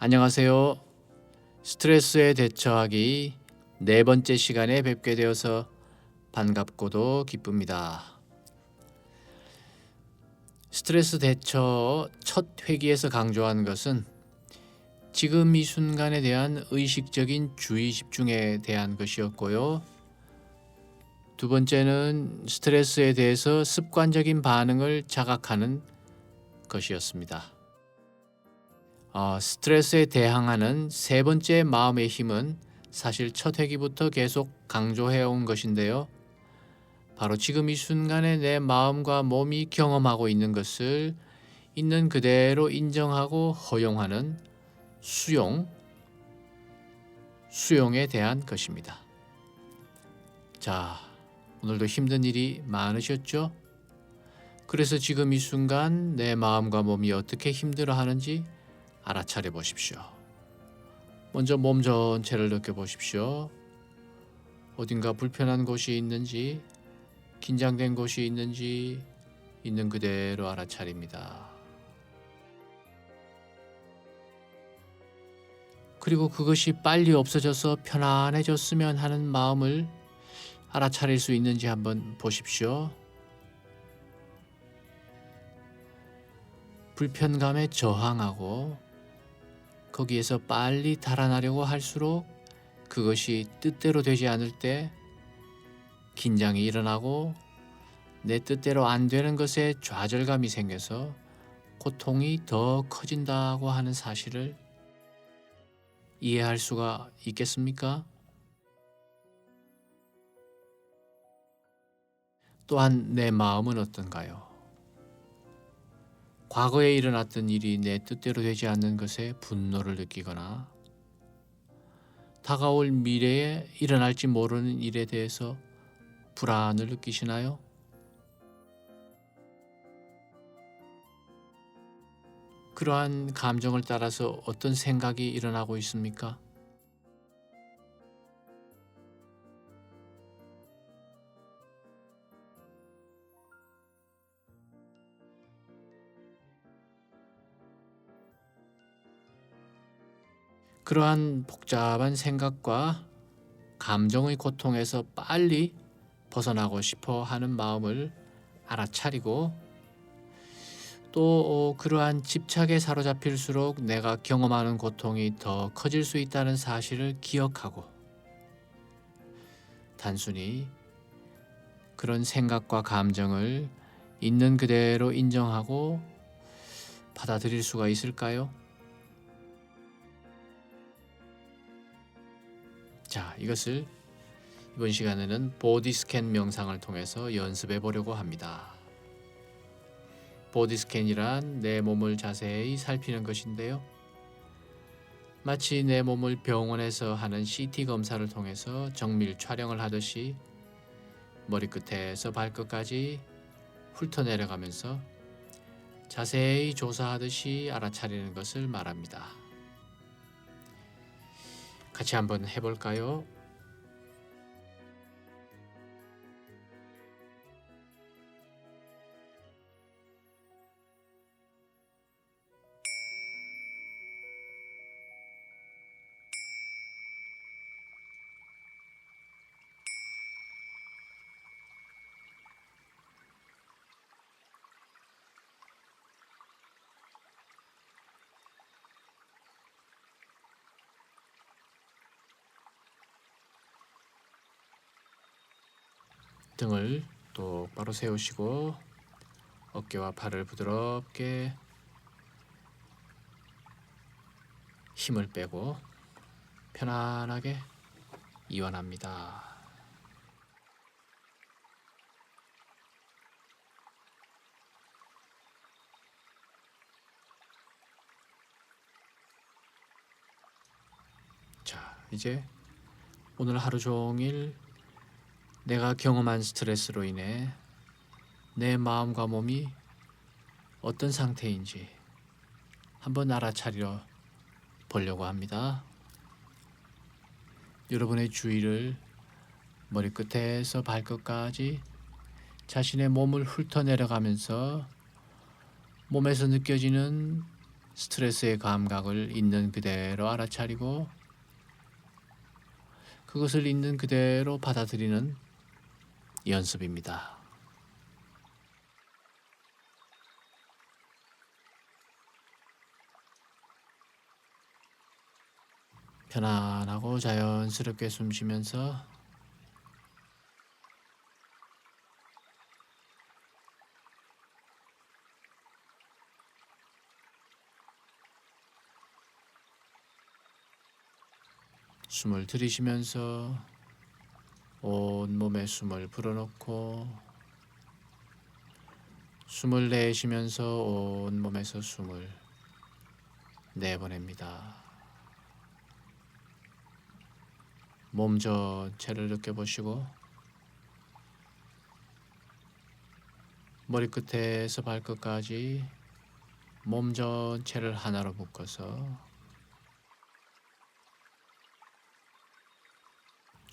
안녕하세요. 스트레스에 대처하기 네 번째 시간에 뵙게 되어서 반갑고도 기쁩니다. 스트레스 대처 첫 회기에서 강조한 것은 지금 이 순간에 대한 의식적인 주의 집중에 대한 것이었고요. 두 번째는 스트레스에 대해서 습관적인 반응을 자각하는 것이었습니다. 어, 스트레스에 대항하는 세 번째 마음의 힘은 사실 첫 회기부터 계속 강조해 온 것인데요. 바로 지금 이 순간에 내 마음과 몸이 경험하고 있는 것을 있는 그대로 인정하고 허용하는 수용, 수용에 대한 것입니다. 자, 오늘도 힘든 일이 많으셨죠? 그래서 지금 이 순간 내 마음과 몸이 어떻게 힘들어 하는지 알아차려 보십시오. 먼저 몸 전체를 느껴보십시오. 어딘가 불편한 곳이 있는지, 긴장된 곳이 있는지, 있는 그대로 알아차립니다. 그리고 그것이 빨리 없어져서 편안해졌으면 하는 마음을 알아차릴 수 있는지 한번 보십시오. 불편감에 저항하고 거기에서 빨리 달아나려고 할수록 그것이 뜻대로 되지 않을 때 긴장이 일어나고 내 뜻대로 안 되는 것에 좌절감이 생겨서 고통이 더 커진다고 하는 사실을 이해할 수가 있겠습니까? 또한 내 마음은 어떤가요? 과거에 일어났던 일이 내 뜻대로 되지 않는 것에 분노를 느끼거나 다가올 미래에 일어날지 모르는 일에 대해서 불안을 느끼시나요? 그러한 감정을 따라서 어떤 생각이 일어나고 있습니까? 그러한 복잡한 생각과 감정의 고통에서 빨리 벗어나고 싶어 하는 마음을 알아차리고 또 어, 그러한 집착에 사로잡힐수록 내가 경험하는 고통이 더 커질 수 있다는 사실을 기억하고 단순히 그런 생각과 감정을 있는 그대로 인정하고 받아들일 수가 있을까요? 자, 이것을 이번 시간에는 보디 스캔 명상을 통해서 연습해 보려고 합니다. 보디 스캔이란 내 몸을 자세히 살피는 것인데요. 마치 내 몸을 병원에서 하는 CT 검사를 통해서 정밀 촬영을 하듯이 머리끝에서 발끝까지 훑어내려가면서 자세히 조사하듯이 알아차리는 것을 말합니다. 같이 한번 해볼까요? 등을 똑바로 세우시고 어깨와 팔을 부드럽게 힘을 빼고 편안하게 이완합니다. 자, 이제 오늘 하루 종일 내가 경험한 스트레스로 인해 내 마음과 몸이 어떤 상태인지 한번 알아차려 보려고 합니다. 여러분의 주의를 머리끝에서 발끝까지 자신의 몸을 훑어내려가면서 몸에서 느껴지는 스트레스의 감각을 있는 그대로 알아차리고 그것을 있는 그대로 받아들이는 연습입니다. 편안하고 자연스럽게 숨 쉬면서 숨을 들이쉬면서 온 몸에 숨을 불어넣고 숨을 내쉬면서 온 몸에서 숨을 내보냅니다. 몸 전체를 느껴보시고 머리끝에서 발끝까지 몸 전체를 하나로 묶어서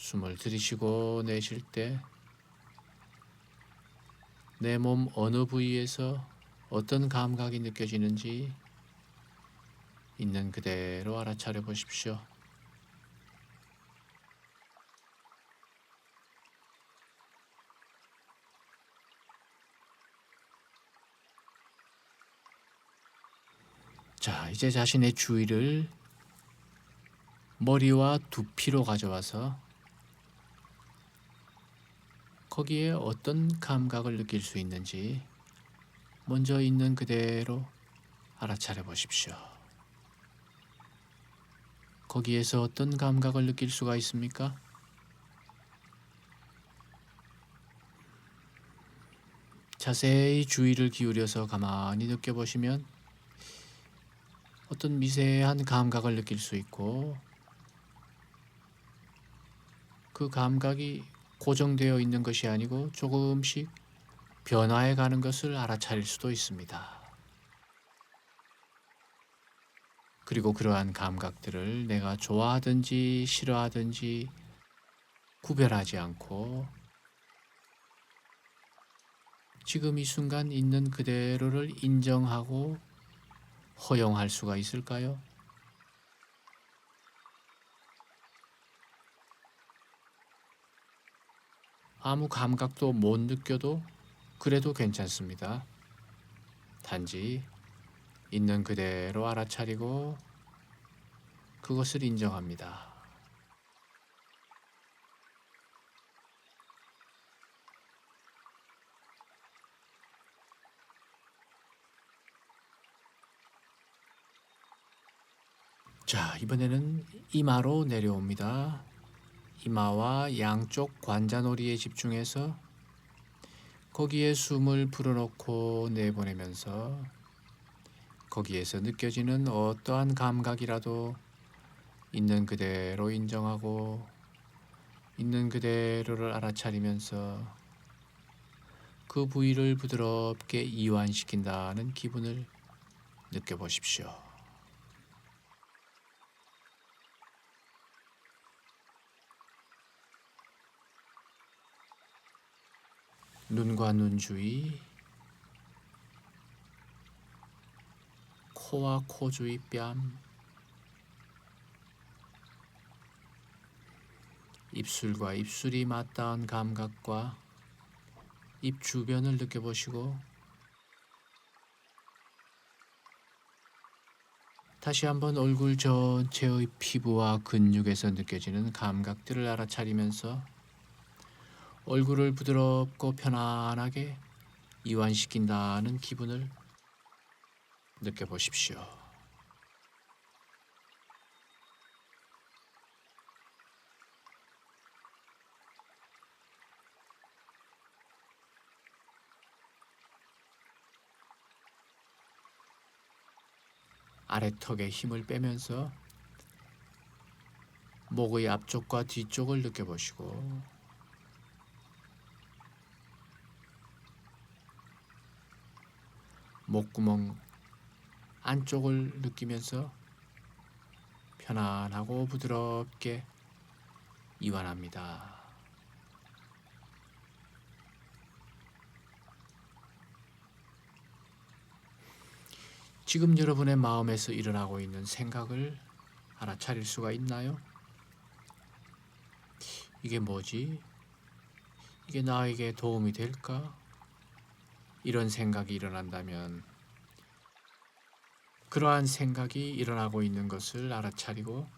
숨을 들이쉬고 내쉴 때 내 몸 어느 부위에서 어떤 감각이 느껴지는지 있는 그대로 알아차려 보십시오. 자, 이제 자신의 주의를 머리와 두피로 가져와서 거기에 어떤 감각을 느낄 수 있는지 먼저 있는 그대로 알아차려 보십시오. 거기에서 어떤 감각을 느낄 수가 있습니까? 자세히 주의를 기울여서 가만히 느껴보시면 어떤 미세한 감각을 느낄 수 있고 그 감각이 고정되어 있는 것이 아니고 조금씩 변화해 가는 것을 알아차릴 수도 있습니다. 그리고 그러한 감각들을 내가 좋아하든지 싫어하든지 구별하지 않고 지금 이 순간 있는 그대로를 인정하고 허용할 수가 있을까요? 아무 감각도 못 느껴도 그래도 괜찮습니다. 단지 있는 그대로 알아차리고 그것을 인정합니다. 자, 이번에는 이마로 내려옵니다. 이마와 양쪽 관자놀이에 집중해서 거기에 숨을 불어넣고 내보내면서 거기에서 느껴지는 어떠한 감각이라도 있는 그대로 인정하고 있는 그대로를 알아차리면서 그 부위를 부드럽게 이완시킨다는 기분을 느껴보십시오. 눈과 눈 주위, 코와 코 주위 뺨, 입술과 입술이 맞닿은 감각과 입 주변을 느껴보시고 다시 한번 얼굴 전체의 피부와 근육에서 느껴지는 감각들을 알아차리면서 얼굴을 부드럽고 편안하게 이완시킨다는 기분을 느껴보십시오. 아래턱에 힘을 빼면서 목의 앞쪽과 뒤쪽을 느껴보시고 목구멍 안쪽을 느끼면서 편안하고 부드럽게 이완합니다. 지금 여러분의 마음에서 일어나고 있는 생각을 알아차릴 수가 있나요? 이게 뭐지? 이게 나에게 도움이 될까? 이런 생각이 일어난다면 그러한 생각이 일어나고 있는 것을 알아차리고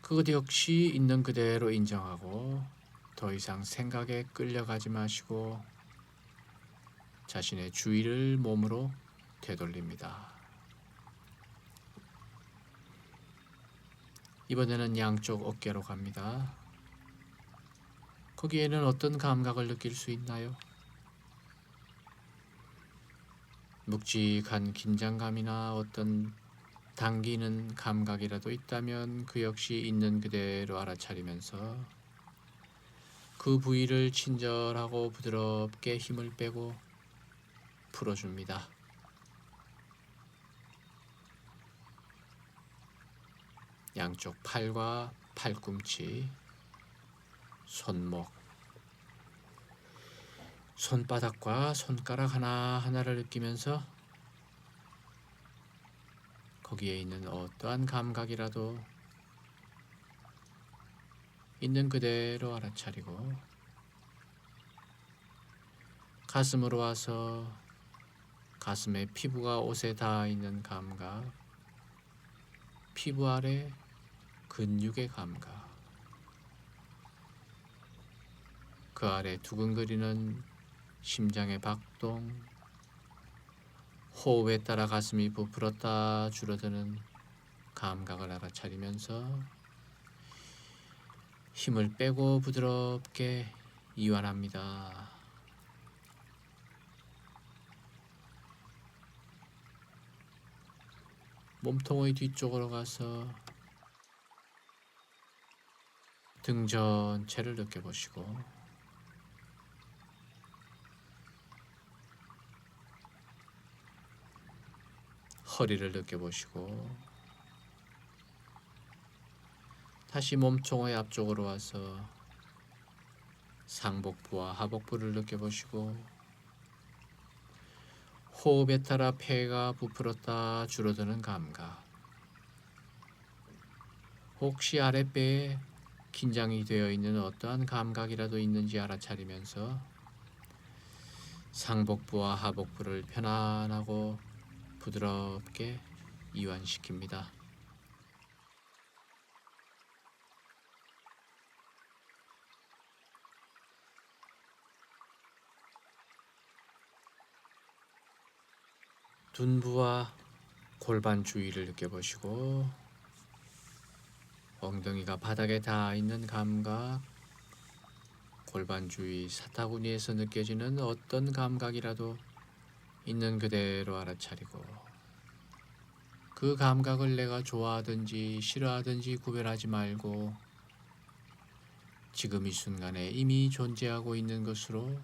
그것 역시 있는 그대로 인정하고 더 이상 생각에 끌려가지 마시고 자신의 주의를 몸으로 되돌립니다. 이번에는 양쪽 어깨로 갑니다. 거기에는 어떤 감각을 느낄 수 있나요? 묵직한 긴장감이나 어떤 당기는 감각이라도 있다면 그 역시 있는 그대로 알아차리면서 그 부위를 친절하고 부드럽게 힘을 빼고 풀어줍니다. 양쪽 팔과 팔꿈치, 손목, 손바닥과 손가락 하나하나를 느끼면서 거기에 있는 어떠한 감각이라도 있는 그대로 알아차리고 가슴으로 와서 가슴에 피부가 옷에 닿아 있는 감각, 피부 아래 근육의 감각, 그 아래 두근거리는 심장의 박동, 호흡에 따라 가슴이 부풀었다 줄어드는 감각을 알아차리면서 힘을 빼고 부드럽게 이완합니다. 몸통의 뒤쪽으로 가서 등 전체를 느껴보시고 허리를 느껴보시고 다시 몸통의 앞쪽으로 와서 상복부와 하복부를 느껴보시고 호흡에 따라 폐가 부풀었다 줄어드는 감각. 혹시 아랫배에 긴장이 되어 있는 어떠한 감각이라도 있는지 알아차리면서 상복부와 하복부를 편안하고 부드럽게 이완시킵니다. 둔부와 골반 주위를 느껴보시고 엉덩이가 바닥에 닿아 있는 감각 골반 주위 사타구니에서 느껴지는 어떤 감각이라도 있는 그대로 알아차리고 그 감각을 내가 좋아하든지 싫어하든지 구별하지 말고 지금 이 순간에 이미 존재하고 있는 것으로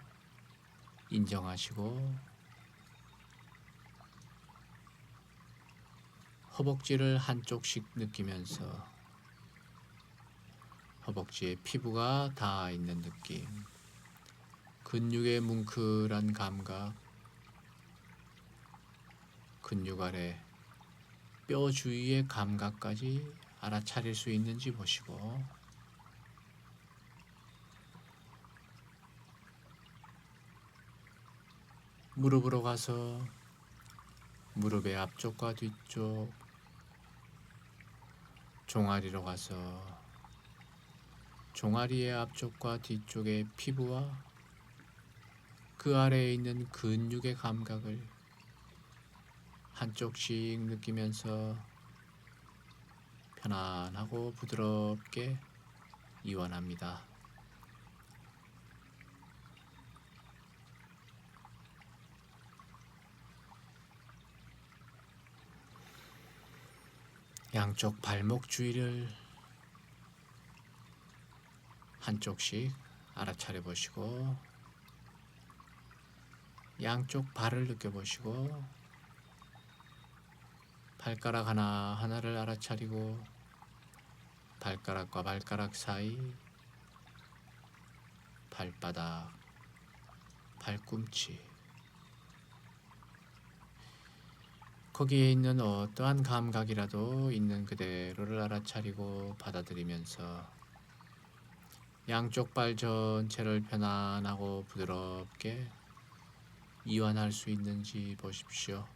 인정하시고 허벅지를 한쪽씩 느끼면서 허벅지에 피부가 닿아 있는 느낌, 근육의 뭉클한 감각, 근육 아래 뼈 주위의 감각까지 알아차릴 수 있는지 보시고. 무릎으로 가서 무릎의 앞쪽과 뒤쪽 종아리로 가서 종아리의 앞쪽과 뒤쪽의 피부와 그 아래에 있는 근육의 감각을 한쪽씩 느끼면서 편안하고 부드럽게 이완합니다. 양쪽 발목 주위를 한쪽씩 알아차려 보시고 양쪽 발을 느껴 보시고 발가락 하나 하나를 알아차리고 발가락과 발가락 사이 발바닥 발꿈치 거기에 있는 어떠한 감각이라도 있는 그대로를 알아차리고 받아들이면서 양쪽 발 전체를 편안하고 부드럽게 이완할 수 있는지 보십시오.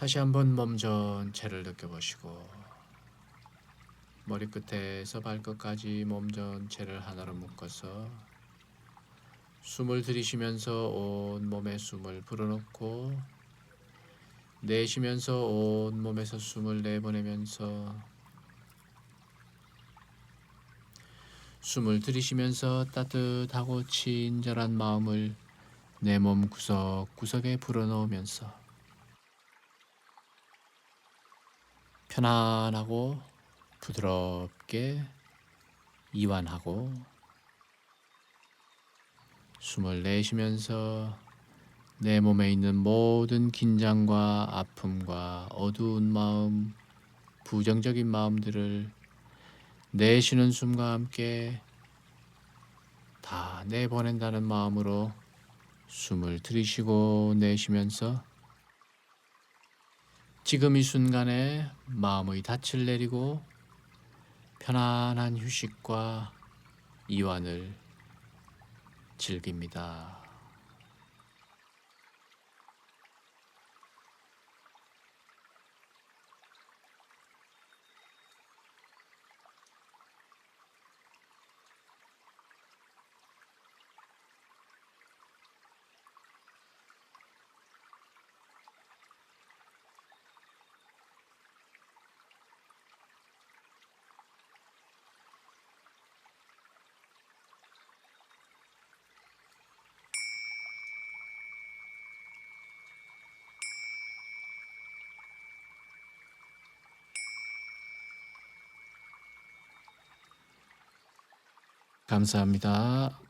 다시 한번 몸 전체를 느껴보시고 머리끝에서 발끝까지 몸 전체를 하나로 묶어서 숨을 들이쉬면서 온 몸에 숨을 불어넣고 내쉬면서 온 몸에서 숨을 내보내면서 숨을 들이쉬면서 따뜻하고 친절한 마음을 내 몸 구석구석에 불어넣으면서 편안하고 부드럽게 이완하고 숨을 내쉬면서 내 몸에 있는 모든 긴장과 아픔과 어두운 마음, 부정적인 마음들을 내쉬는 숨과 함께 다 내보낸다는 마음으로 숨을 들이쉬고 내쉬면서 지금 이 순간에 마음의 닻을 내리고 편안한 휴식과 이완을 즐깁니다. 감사합니다.